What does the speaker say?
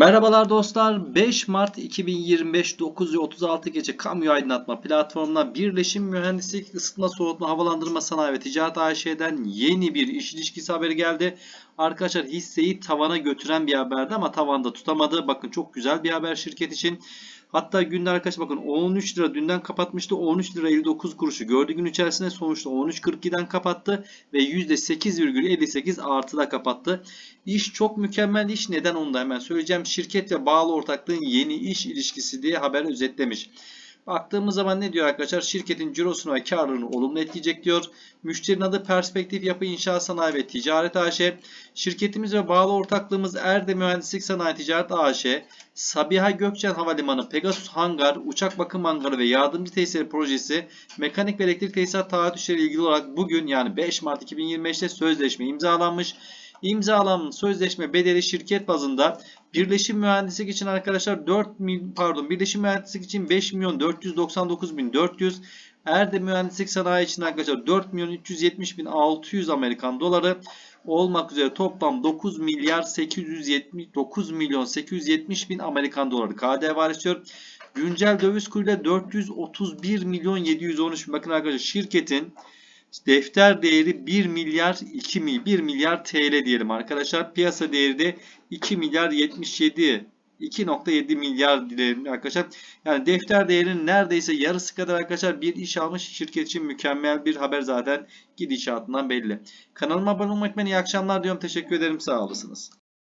Merhabalar dostlar. 5 Mart 2025 9.36 gece kamu aydınlatma platformuna Birleşim Mühendislik Isıtma Soğutma Havalandırma Sanayi ve Ticaret AŞ'den yeni bir iş ilişkisi haberi geldi. Arkadaşlar hisseyi tavana götüren bir haberdi ama tavanda tutamadı. Bakın çok güzel bir haber şirket için. Hatta günde arkadaşlar bakın 13 lira dünden kapatmıştı. 13 lira 59 kuruşu gördü gün içerisinde sonuçta 13.42'den kapattı ve %8,58 artıda kapattı. İş çok mükemmel iş. Neden onu da hemen söyleyeceğim. Şirket ve bağlı ortaklığın yeni iş ilişkisi diye haber özetlemiş. Baktığımız zaman ne diyor arkadaşlar? Şirketin cirosunu ve karlılığını olumlu etkileyecek diyor. Müşterinin adı Perspektif Yapı İnşaat Sanayi ve Ticaret AŞ. Şirketimiz ve bağlı ortaklığımız Erde Mühendislik Sanayi Ticaret AŞ. Sabiha Gökçen Havalimanı, Pegasus Hangar, Uçak Bakım Hangarı ve Yardımcı Tesisleri Projesi mekanik ve elektrik tesisat taahhütleri ilgili olarak bugün yani 5 Mart 2025'te sözleşme imzalanmış. İmzalanan sözleşme bedeli şirket bazında Birleşim Mühendislik için arkadaşlar 4 mil pardon Birleşim Mühendislik için 5 milyon 499 bin 400 Erde Mühendislik Sanayi için arkadaşlar 4 milyon 370 bin 600 Amerikan doları olmak üzere toplam 9 milyar 879 milyon 870 bin Amerikan doları KDV var istiyor. Güncel döviz kuruyla 431 milyon 713 bin. Bakın arkadaşlar şirketin defter değeri 1 milyar 2 mil 1 milyar TL diyelim arkadaşlar. Piyasa değeri de 2 milyar 77 2.7 milyar diyelim arkadaşlar. Yani defter değerinin neredeyse yarısı kadar arkadaşlar bir iş almış şirket için mükemmel bir haber zaten gidişatından belli. Kanalıma abone olmayı unutmayın. İyi akşamlar diyorum. Teşekkür ederim. Sağ olasınız.